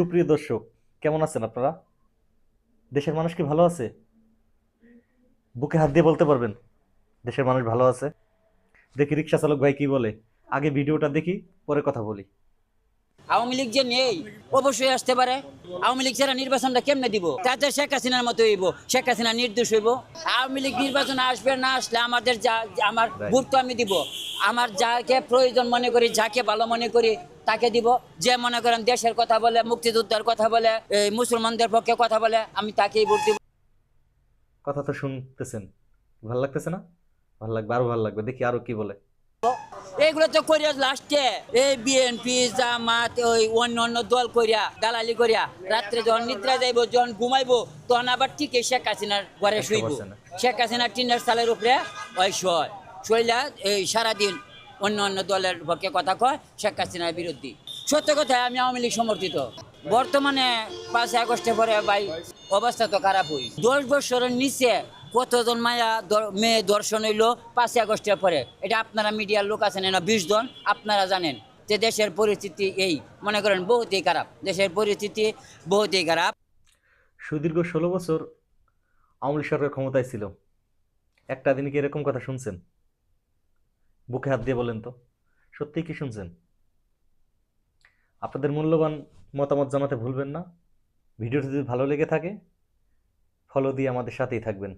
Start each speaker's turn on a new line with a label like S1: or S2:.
S1: সুপ্রিয় দর্শক কেমন আছেন আপনারা? দেশের মানুষ কি ভালো আছে? বুকে হাত দিয়ে বলতে পারবেন দেশের মানুষ ভালো আছে? দেখি রিক্সা চালক ভাই কি বলে। আগে ভিডিওটা দেখি পরে কথা বলি।
S2: আওয়ামী লীগ যে নেই অবশ্যই আসতে পারে। আওয়ামী লীগ ছাড়া নির্বাচনটা কেমনে দিব? তাতে শেখ হাসিনার মতো হইব শেখ হাসিনা নির্দোষ হইব। আওয়ামী লীগ নির্বাচন আসবে না আসলে আমাদের যা আমার. ভোট তো আমি দিব। আমার যাকে প্রয়োজন মনে করি যাকে ভালো মনে করি তাকে দিব। যে মনে করেন দেশের কথা বলে মুক্তিযোদ্ধার কথা বলে এই মুসলমানদের পক্ষে কথা বলে আমি তাকেই ভোট দিব।
S1: কথা তো শুনতেছেন। ভালো লাগতেছে না? ভালো লাগবে আরও ভালো লাগবে। দেখি আরও কি বলে।
S2: এইগুলো তো করিয়া লাস্টে এই বিএনপি জামাত ওই অন্য অন্য দল করিয়া দালালি করিয়া রাত্রে যখন নিদ্রা যাইব যখন ঘুমাইবো তখন আবার ঠিক শেখ হাসিনার ঘরে শুইব। শেখ হাসিনা টিনের সালের উপরে ওই শয়। শৈলা এই সারাদিন অন্য অন্য দলের পক্ষে কথা কয়, শেখ হাসিনার বিরুদ্ধে। সত্য কথা, আমি আওয়ামী লীগ সমর্থিত। বর্তমানে পাঁচ আগস্টের পরে ভাই, অবস্থা তো খারাপ হই। দশ বছরের নিচে কতজন মায়া মেয়ে দর্শন হইল পাঁচই আগস্টের পরে? এটা আপনারা মিডিয়ার লোক আছেন না বিশ জন, আপনারা জানেন যে দেশের পরিস্থিতি এই। মনে করেন বহুতই খারাপ, দেশের পরিস্থিতি বহুতই খারাপ।
S1: সুদীর্ঘ ষোলো বছর আওয়ামী সরকার ক্ষমতায় ছিল। একটা দিন কি এরকম কথা শুনছেন? বুকে হাত দিয়ে বলেন তো। সত্যিই কি শুনছেন? আপনাদের মূল্যবান মতামত জানাতে ভুলবেন না। ভিডিওটি যদি ভালো লেগে থাকে ফলো দিয়ে আমাদের সাথেই থাকবেন।